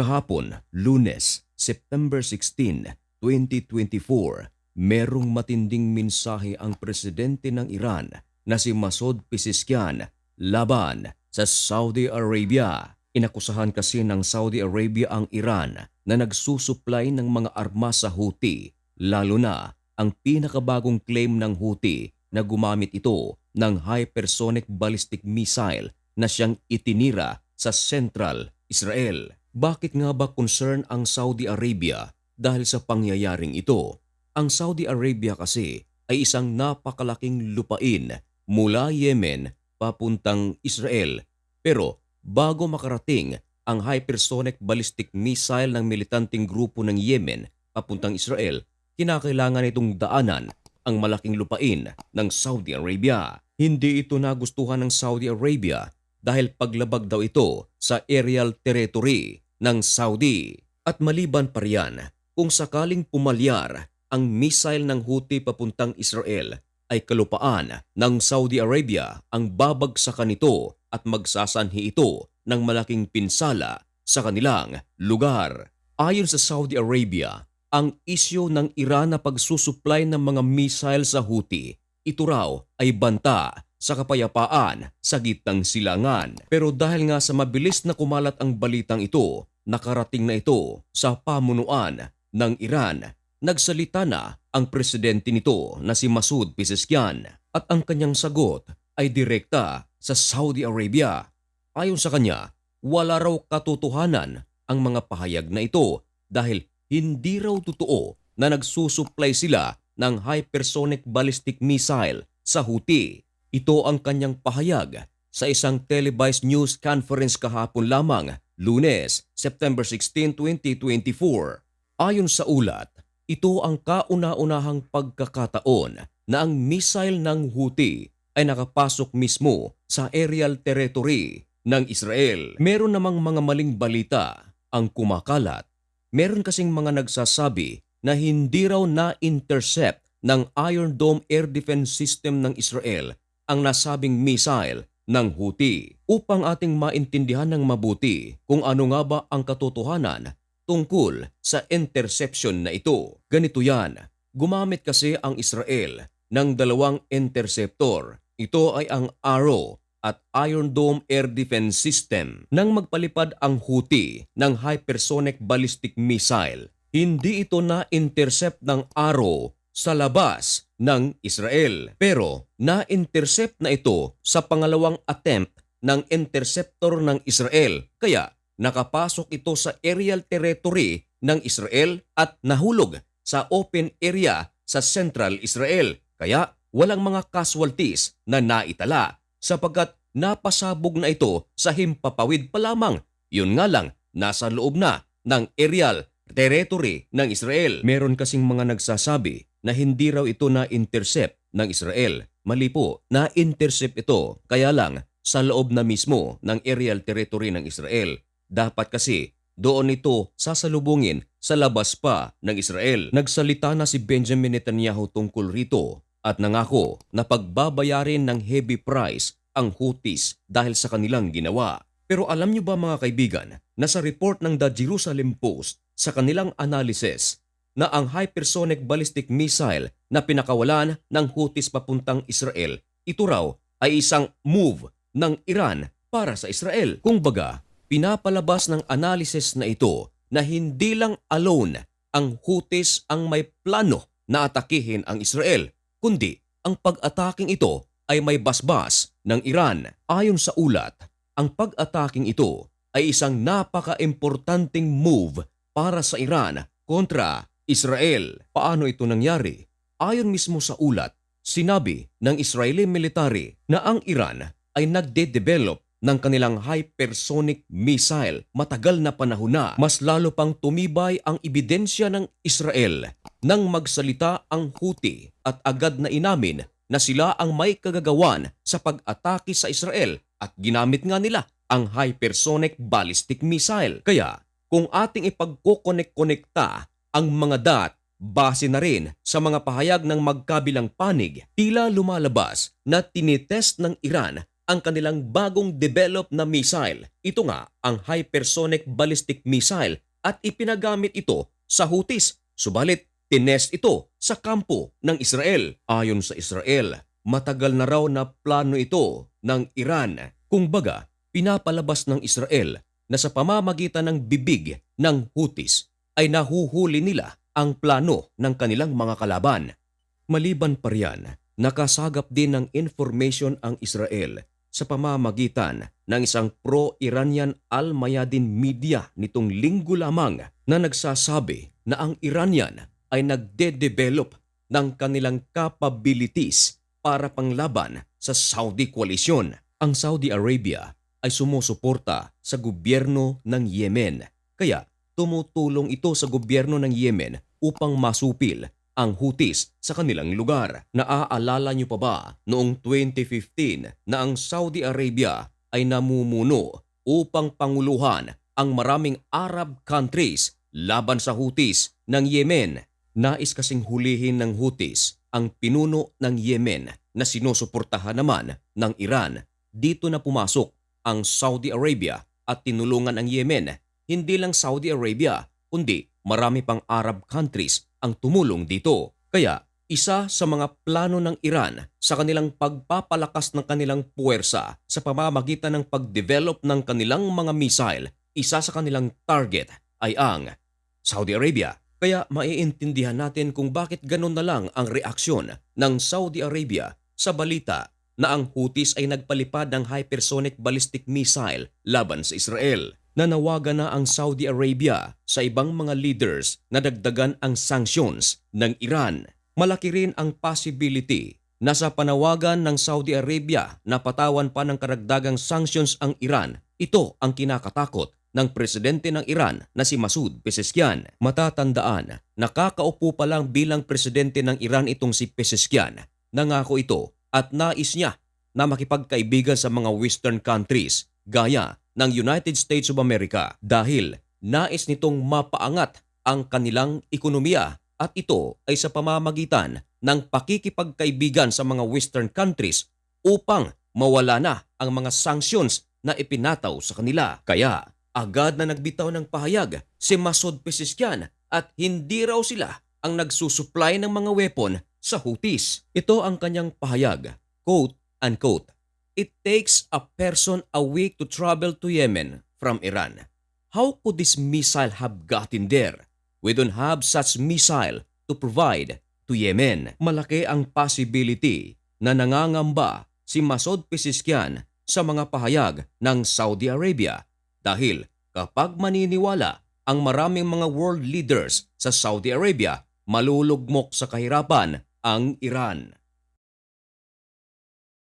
Kahapon, lunes, September 16, 2024, merong matinding mensahe ang presidente ng Iran na si Masoud Pezeshkian laban sa Saudi Arabia. Inakusahan kasi ng Saudi Arabia ang Iran na nagsusupply ng mga armas sa Houthi, lalo na ang pinakabagong claim ng Houthi na gumamit ito ng hypersonic ballistic missile na siyang itinira sa Central Israel. Bakit nga ba concern ang Saudi Arabia dahil sa pangyayaring ito? Ang Saudi Arabia kasi ay isang napakalaking lupain mula Yemen papuntang Israel. Pero bago makarating ang hypersonic ballistic missile ng militanteng grupo ng Yemen papuntang Israel, kinakailangan itong daanan ang malaking lupain ng Saudi Arabia. Hindi ito nagustuhan ng Saudi Arabia dahil paglabag daw ito sa aerial territory ng Saudi. At maliban pa riyan, kung sakaling pumalyar ang missile ng Houthi papuntang Israel, ay kalupaan ng Saudi Arabia ang babagsakan nito at magsasanhi ito ng malaking pinsala sa kanilang lugar. Ayon sa Saudi Arabia, ang isyo ng Iran na pagsusupply ng mga missile sa Houthi, ito raw ay banta sa kapayapaan sa gitnang silangan. Pero dahil nga sa mabilis na kumalat ang balitang ito, nakarating na ito sa pamunuan ng Iran. Nagsalita na ang presidente nito na si Masoud Pezeshkian at ang kanyang sagot ay direkta sa Saudi Arabia. Ayon sa kanya, wala raw katotohanan ang mga pahayag na ito dahil hindi raw totoo na nagsusupply sila ng hypersonic ballistic missile sa Houthi. Ito ang kanyang pahayag sa isang televised news conference kahapon lamang, lunes, September 16, 2024. Ayon sa ulat, ito ang kauna-unahang pagkakataon na ang missile ng Houthi ay nakapasok mismo sa aerial territory ng Israel. Meron namang mga maling balita ang kumakalat. Meron kasing mga nagsasabi na hindi raw na-intercept ng Iron Dome Air Defense System ng Israel ang nasabing missile ng Houthi upang ating maintindihan ng mabuti kung ano nga ba ang katotohanan tungkol sa interception na ito. Ganito yan, gumamit kasi ang Israel ng dalawang interceptor. Ito ay ang Arrow at Iron Dome Air Defense System. Nang magpalipad ang Houthi ng hypersonic ballistic missile, hindi ito na-intercept ng Arrow sa labas ng Israel. Pero na-intercept na ito sa pangalawang attempt ng interceptor ng Israel. Kaya nakapasok ito sa aerial territory ng Israel at nahulog sa open area sa Central Israel. Kaya walang mga casualties na naitala sapagkat napasabog na ito sa himpapawid pa lamang. Yun nga lang, nasa loob na ng aerial territory ng Israel. Meron kasing mga nagsasabi na hindi raw ito na-intercept ng Israel. Mali po, na-intercept ito kaya lang sa loob na mismo ng aerial territory ng Israel. Dapat kasi doon ito sasalubungin sa labas pa ng Israel. Nagsalita na si Benjamin Netanyahu tungkol rito at nangako na pagbabayarin ng heavy price ang Houthis dahil sa kanilang ginawa. Pero alam niyo ba mga kaibigan na sa report ng The Jerusalem Post sa kanilang analysis na ang hypersonic ballistic missile na pinakawalan ng Houthis papuntang Israel, ito raw ay isang move ng Iran para sa Israel. Kung baga, pinapalabas ng analysis na ito na hindi lang alone ang Houthis ang may plano na atakihin ang Israel, kundi ang pag-ataking ito ay may basbas ng Iran. Ayon sa ulat, ang pag-ataking ito ay isang napaka-importanting move para sa Iran kontra Israel. Paano ito nangyari? Ayon mismo sa ulat, sinabi ng Israeli military na ang Iran ay nagde-develop ng kanilang hypersonic missile matagal na panahon na. Mas lalo pang tumibay ang ebidensya ng Israel nang magsalita ang Houthi at agad na inamin na sila ang may kagagawan sa pag-atake sa Israel at ginamit nga nila ang hypersonic ballistic missile. Kaya kung ating ipagkukonek-konekta ang mga dat base na rin sa mga pahayag ng magkabilang panig, tila lumalabas na tinitest ng Iran ang kanilang bagong develop na missile. Ito nga ang hypersonic ballistic missile at ipinagamit ito sa Houthis. Subalit, tinest ito sa kampo ng Israel. Ayon sa Israel, matagal na raw na plano ito ng Iran. Kung baga, pinapalabas ng Israel na sa pamamagitan ng bibig ng Houthis ay nahuhuli nila ang plano ng kanilang mga kalaban. Maliban pa riyan, nakasagap din ng information ang Israel sa pamamagitan ng isang pro-Iranian Al-Mayadin media nitong linggo lamang na nagsasabi na ang Iranian ay nagde-develop ng kanilang capabilities para panglaban sa Saudi coalition. Ang Saudi Arabia ay sumusuporta sa gobyerno ng Yemen. Kaya tumutulong ito sa gobyerno ng Yemen upang masupil ang Houthis sa kanilang lugar. Naaalala niyo pa ba noong 2015 na ang Saudi Arabia ay namumuno upang panguluhan ang maraming Arab countries laban sa Houthis ng Yemen. Nais kasing hulihin ng Houthis ang pinuno ng Yemen na sinusuportahan naman ng Iran. Dito na pumasok ang Saudi Arabia at tinulungan ang Yemen. Hindi lang Saudi Arabia, kundi marami pang Arab countries ang tumulong dito. Kaya isa sa mga plano ng Iran sa kanilang pagpapalakas ng kanilang puwersa sa pamamagitan ng pagdevelop ng kanilang mga missile, isa sa kanilang target ay ang Saudi Arabia. Kaya maiintindihan natin kung bakit ganun na lang ang reaksyon ng Saudi Arabia sa balita na ang Houthis ay nagpalipad ng hypersonic ballistic missile laban sa Israel. Nanawagan na ang Saudi Arabia sa ibang mga leaders na dagdagan ang sanctions ng Iran. Malaki rin ang possibility na sa panawagan ng Saudi Arabia na patawan pa ng karagdagang sanctions ang Iran, ito ang kinakatakot ng presidente ng Iran na si Masoud Pezeshkian. Matatandaan, nakakaupo pa lang bilang presidente ng Iran itong si Pezeshkian. Nangako ito at nais niya na makipagkaibigan sa mga western countries gaya ng United States of America dahil nais nitong mapaangat ang kanilang ekonomiya at ito ay sa pamamagitan ng pakikipagkaibigan sa mga western countries upang mawala na ang mga sanctions na ipinataw sa kanila. Kaya agad na nagbitaw ng pahayag si Masoud Pezeshkian at hindi raw sila ang nagsusupply ng mga weapon sa Houthis. Ito ang kanyang pahayag, quote unquote. It takes a person a week to travel to Yemen from Iran. How could this missile have gotten there? We don't have such missile to provide to Yemen. Malaki ang possibility na nangangamba si Masoud Pezeshkian sa mga pahayag ng Saudi Arabia dahil kapag maniniwala ang maraming mga world leaders sa Saudi Arabia, malulugmok sa kahirapan ang Iran.